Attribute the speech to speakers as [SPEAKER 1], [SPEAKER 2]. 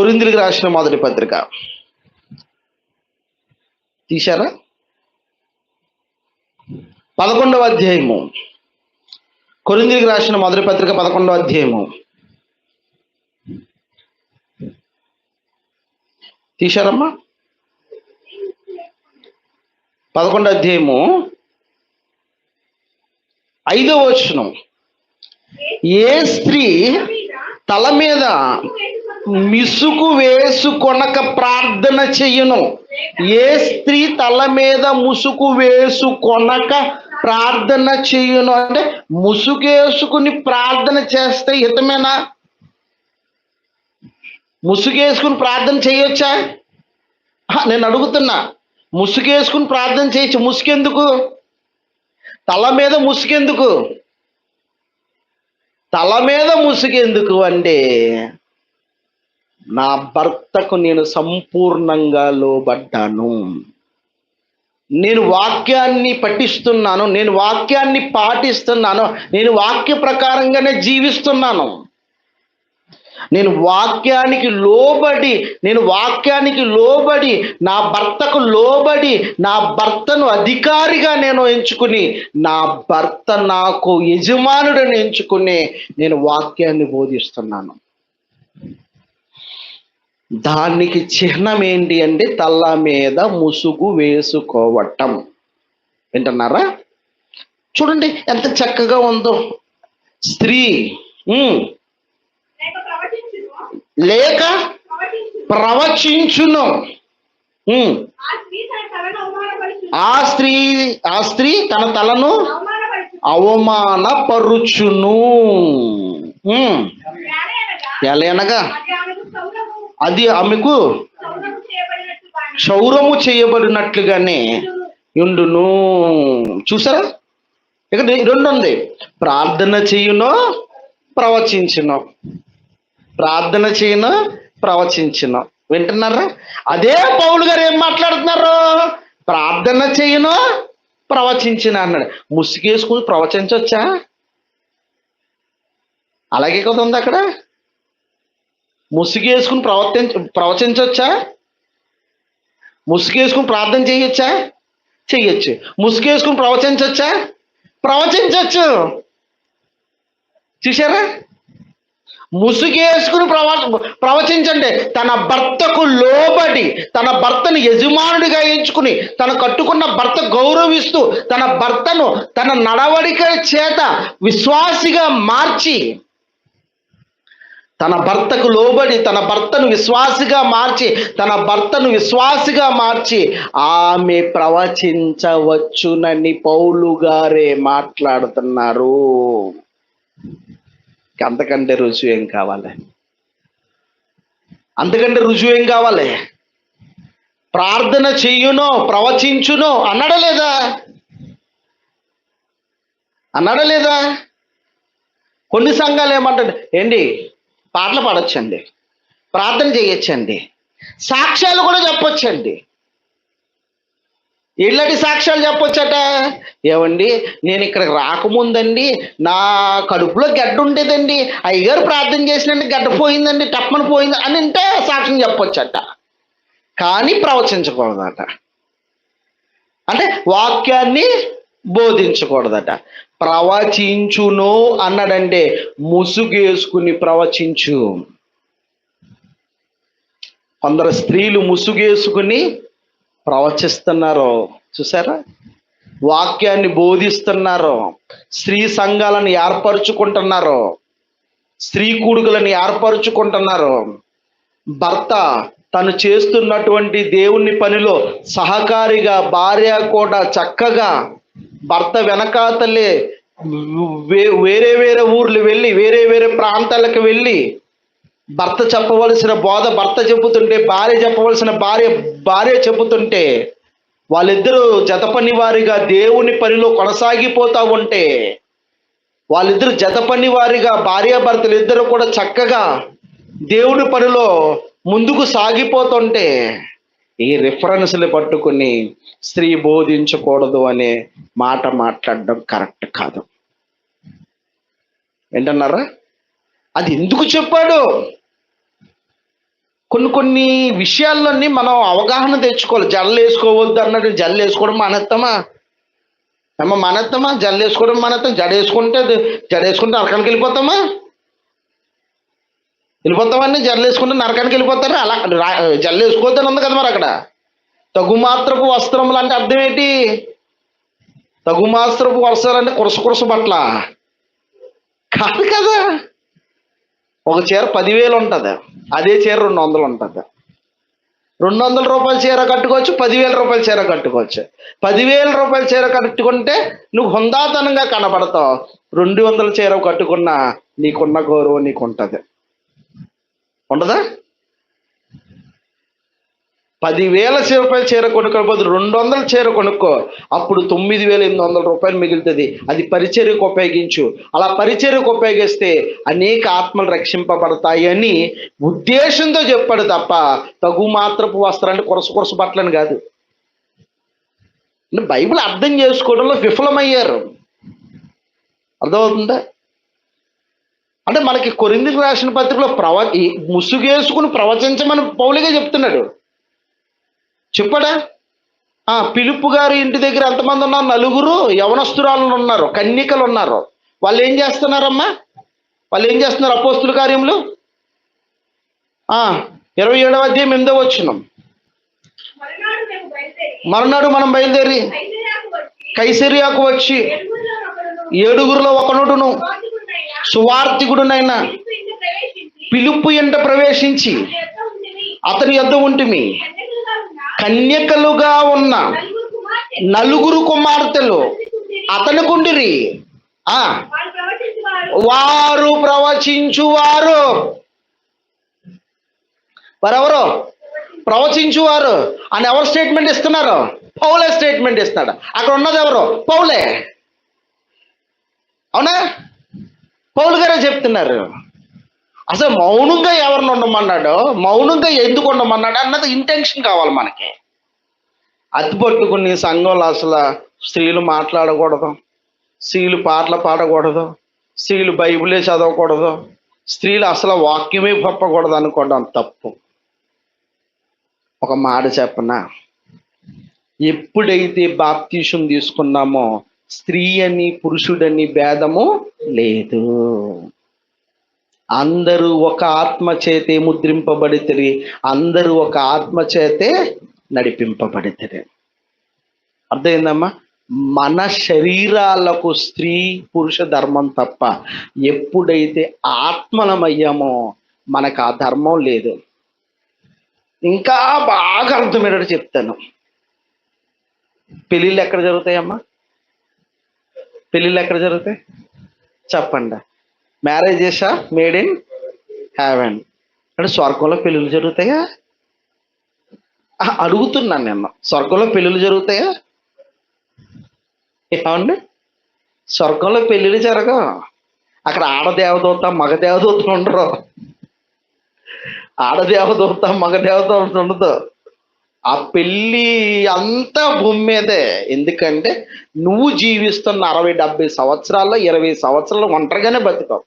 [SPEAKER 1] కొరిందులకు రాసిన మొదటి పత్రిక. తీశారా? పదకొండవ అధ్యాయము. కొరిందులకు రాసిన మొదటి పత్రిక పదకొండవ అధ్యాయము. తీశారమ్మా? పదకొండో అధ్యాయము. ఐదవ వచనం. ఏ స్త్రీ తల మీద మిసుకు వేసుకొనక ప్రార్థన చెయ్యను ఏ స్త్రీ తల మీద ముసుకు వేసుకొనక ప్రార్థన చెయ్యను అంటే ముసుగేసుకుని ప్రార్థన చేస్తే హితమేనా? ముసుగేసుకుని ప్రార్థన చేయొచ్చా? నేను అడుగుతున్నా. ముసుగేసుకుని ప్రార్థన చేయొచ్చు. ముసుకెందుకు? తల మీద ముసుకెందుకు? తల మీద ముసుగెందుకు అంటే నా భర్తకు నేను సంపూర్ణంగా లోబడ్డాను. నేను వాక్యాన్ని పఠిస్తున్నాను నేను వాక్యాన్ని పాటిస్తున్నాను నేను వాక్య ప్రకారంగానే జీవిస్తున్నాను. నేను వాక్యానికి లోబడి నేను వాక్యానికి లోబడి నా భర్తకు లోబడి నా భర్తను అధికారిగా నేను ఎంచుకుని నా భర్త నాకు యజమానుడని ఎంచుకుని నేను వాక్యాన్ని బోధిస్తున్నాను. దానికి చిహ్నం ఏంటి అంటే తల్ల మీద ముసుగు వేసుకోవటం. వింటున్నారా? చూడండి ఎంత చక్కగా ఉందో. స్త్రీ
[SPEAKER 2] లేక ప్రవచించును. ఆ స్త్రీ
[SPEAKER 1] ఆ స్త్రీ తన తలను
[SPEAKER 2] అవమానపరుచును.
[SPEAKER 1] అవమానపరుచును
[SPEAKER 2] అది ఆమెకు
[SPEAKER 1] క్షౌరము చేయబడినట్లుగానే ఉండును. చూసారా? ఇక్కడ రెండు ఉంది ప్రార్థన చేయును ప్రవచించును. ప్రార్థన చేయను ప్రవచించును. వింటున్నారా? అదే పౌలు గారు ఏం మాట్లాడుతున్నారు? ప్రార్థన చేయను ప్రవచించిన అన్నాడు. ముసుగేసుకుని ప్రవచించవచ్చా అలాగే కదా ఉంది అక్కడ? ముసుగేసుకుని ప్రవర్తించ ప్రవచించవచ్చా ముసుగేసుకుని ప్రార్థన చేయొచ్చా? చెయ్యొచ్చు. ముసుగేసుకుని ప్రవచించవచ్చా ప్రవచించవచ్చు చూసారా ముసుగేసుకుని ప్రవ ప్రవచించండి. తన భర్తకు లోబడి తన భర్తను యజమానుడిగా ఎంచుకుని తను కట్టుకున్న భర్త గౌరవిస్తూ తన భర్తను తన నడవడిక చేత విశ్వాసిగా మార్చి తన భర్తకు లోబడి తన భర్తను విశ్వాసిగా మార్చి తన భర్తను విశ్వాసిగా మార్చి ఆమె ప్రవచించవచ్చునని పౌలు గారే మాట్లాడుతున్నారు. అంతకంటే రుజువు ఏం కావాలి? అంతకంటే రుజువు ఏం కావాలి? ప్రార్థన చెయ్యునో ప్రవచించునో అనడలేదా? అనడలేదా? కొన్ని సంఘాలు ఏమంటాడు ఏంటి పాటలు పాడొచ్చండి. ప్రార్థన చేయొచ్చండి. సాక్ష్యాలు కూడా చెప్పొచ్చండి. ఇళ్ళటి సాక్ష్యాలు చెప్పొచ్చట. ఏమండి నేను ఇక్కడికి రాకముందండి నా కడుపులో గడ్డ ఉండేదండి. అయ్యగారు ప్రార్థన చేసినండి గడ్డ పోయిందండి టప్పని పోయింది అని అంటే సాక్ష్యం చెప్పొచ్చట. కానీ ప్రవచించకూడదట. అంటే వాక్యాన్ని బోధించకూడదట. ప్రవచించును అన్నాడంటే ముసుగేసుకుని ప్రవచించు. కొందరు స్త్రీలు ముసుగేసుకుని ప్రవచిస్తున్నారు. చూసారా? వాక్యాన్ని బోధిస్తున్నారు. స్త్రీ సంఘాలను ఏర్పరచుకుంటున్నారు. స్త్రీ కూడుకులను ఏర్పరచుకుంటున్నారు. భర్త తను చేస్తున్నటువంటి దేవుని పనిలో సహకారిగా భార్య కూడా చక్కగా భర్త వెనకాతలే వే- వేరే వేరే ఊర్లు వెళ్ళి వేరే వేరే ప్రాంతాలకు వెళ్ళి భర్త చెప్పవలసిన బోధ భర్త చెబుతుంటే భార్య చెప్పవలసిన భార్య భార్య చెబుతుంటే వాళ్ళిద్దరూ జత పని వారిగా దేవుని పనిలో కొనసాగిపోతా ఉంటే వాళ్ళిద్దరు జత పని వారిగా భార్యాభర్తలు ఇద్దరు కూడా చక్కగా దేవుని పనిలో ముందుకు సాగిపోతుంటే ఈ రిఫరెన్స్లు పట్టుకుని స్త్రీ బోధించకూడదు అనే మాట మాట్లాడడం కరెక్ట్ కాదు. ఏంటన్నారా అది ఎందుకు చెప్పాడు? కొన్ని కొన్ని విషయాల్లోని మనం అవగాహన తెచ్చుకోవాలి. జల్లు వేసుకోవద్దు అన్నట్టు జల్లు వేసుకోవడం మానేస్తామా? అమ్మ మానేస్తామా? జల్లు వేసుకోవడం మానేస్తాం. జడ వేసుకుంటే అది జడ వేసుకుంటే అరకానికి వెళ్ళిపోతామా? వెళ్ళిపోతామని జల్లేసుకుంటే నరకానికి వెళ్ళిపోతారు? అలా జల్లేసుకోవద్దని ఉంది కదా మరి అక్కడ. తగు మాత్రపు వస్త్రములు అంటే అర్థం ఏంటి? తగు మాత్రపు వస్త్రాలు అంటే కురస కురస బట్ల కాదు కదా. ఒక చీర పదివేలు ఉంటుంది. అదే చీర రెండు వందలు ఉంటుంది. రెండు వందల రూపాయల చీర కట్టుకోవచ్చు పదివేల రూపాయల చీర కట్టుకోవచ్చు. పదివేల రూపాయల చీర కట్టుకుంటే నువ్వు హుందాతనంగా కనబడతావు. రెండు వందల చీర కట్టుకున్నా నీకున్న గౌరవం నీకు ఉంటుంది ఉండదా? పదివేల రూపాయలు చీర కొనుక్కోకపోతే రెండు వందల చీర కొనుక్కో. అప్పుడు తొమ్మిది వేల ఎనిమిది వందల రూపాయలు మిగులుతుంది. అది పరిచర్యకు ఉపయోగించు. అలా పరిచర్యకు ఉపయోగిస్తే అనేక ఆత్మలు రక్షింపబడతాయి అని ఉద్దేశంతో చెప్పాడు తప్ప తగు మాత్రపు వస్త్రాన్ని కొరస కొరస బట్టలని కాదు. బైబిల్ అర్థం చేసుకోవడంలో విఫలమయ్యారు. అర్థమవుతుందా? అంటే మనకి కొరిందికి రాసిన పత్రికలో ప్రవ ముసుగేసుకుని ప్రవచించమని పౌలిగా చెప్తున్నాడు. చెప్పాడా? ఆ పిలుపు గారి ఇంటి దగ్గర ఎంతమంది ఉన్నారు? నలుగురు యవనస్తురాలు ఉన్నారు కన్యకలు ఉన్నారు. వాళ్ళు ఏం చేస్తున్నారమ్మా? వాళ్ళు ఏం చేస్తున్నారు అపోస్తుల కార్యములు? ఆ ఇరవై ఏడవ అధ్యాయం ఎనిమిదో వచ్చినాం
[SPEAKER 2] మరునాడు
[SPEAKER 1] మనం బయలుదేరి కైసరియాకు వచ్చి
[SPEAKER 2] ఏడుగురిలో
[SPEAKER 1] ఒకనుడును సువార్థికుడునైనా
[SPEAKER 2] పిలుపు
[SPEAKER 1] పిలుపు ఎంట ప్రవేశించి
[SPEAKER 2] అతని యొద్ద
[SPEAKER 1] ఉంటుమి. ఉంటిమి
[SPEAKER 2] కన్యకలుగా ఉన్న నలుగురు
[SPEAKER 1] కుమార్తెలు అతని ఆ వారు ప్రవచించువారు. వారెవరు ప్రవచించువారు. అని ఎవరు స్టేట్మెంట్ ఇస్తున్నారు? పౌలే స్టేట్మెంట్ ఇస్తున్నాడు అక్కడ ఉన్నది ఎవరు? పౌలే. అవునా? పౌలు గారే చెప్తున్నారు? అసలు మౌనంగా ఎవరిని ఉండమన్నాడో మౌనంగా ఎందుకు ఉండమన్నాడు అన్నది ఇంటెన్షన్ కావాలి మనకి. అతి సంఘంలో అసలు స్త్రీలు మాట్లాడకూడదు స్త్రీలు పాటలు పాడకూడదు స్త్రీలు బైబిలే చదవకూడదు స్త్రీలు అసలు వాక్యమే పప్పకూడదు అనుకోవడం తప్పు. ఒక మాట చెప్పనా? ఎప్పుడైతే బాప్తీషం తీసుకున్నామో స్త్రీ అని పురుషుడని భేదము లేదు. అందరూ ఒక ఆత్మ చేతే ముద్రింపబడితే అందరూ ఒక ఆత్మ చేతే నడిపింపబడితే అర్థమైందమ్మా? మన శరీరాలకు స్త్రీ పురుష ధర్మం తప్ప ఎప్పుడైతే ఆత్మలమయ్యామో మనకు ఆ ధర్మం లేదు. ఇంకా బాగా అర్థమయ్యేటట్టు చెప్తాను. పెళ్ళిళ్ళు ఎక్కడ జరుగుతాయమ్మా? పెళ్ళిళ్ళు ఎక్కడ జరుగుతాయి? చెప్పండి. మ్యారేజ్ చేసా మేడ్ ఇన్ హ్యావెన్ అంటే స్వర్గంలో పెళ్ళిళ్ళు జరుగుతాయా? అడుగుతున్నాను నిన్న. స్వర్గంలో పెళ్ళిళ్ళు జరుగుతాయా? ఏమండి? స్వర్గంలో పెళ్ళిళ్ళు జరగవు. అక్కడ ఆడదేవదూత మగ దేవదూత ఉండరు. ఆడదేవదూత మగ దేవత ఉండదు. ఆ పెళ్ళి అంతా భూమి మీదే. ఎందుకంటే నువ్వు జీవిస్తున్న అరవై డెబ్బై సంవత్సరాల్లో ఇరవై సంవత్సరాలు ఒంటరిగానే బతికావు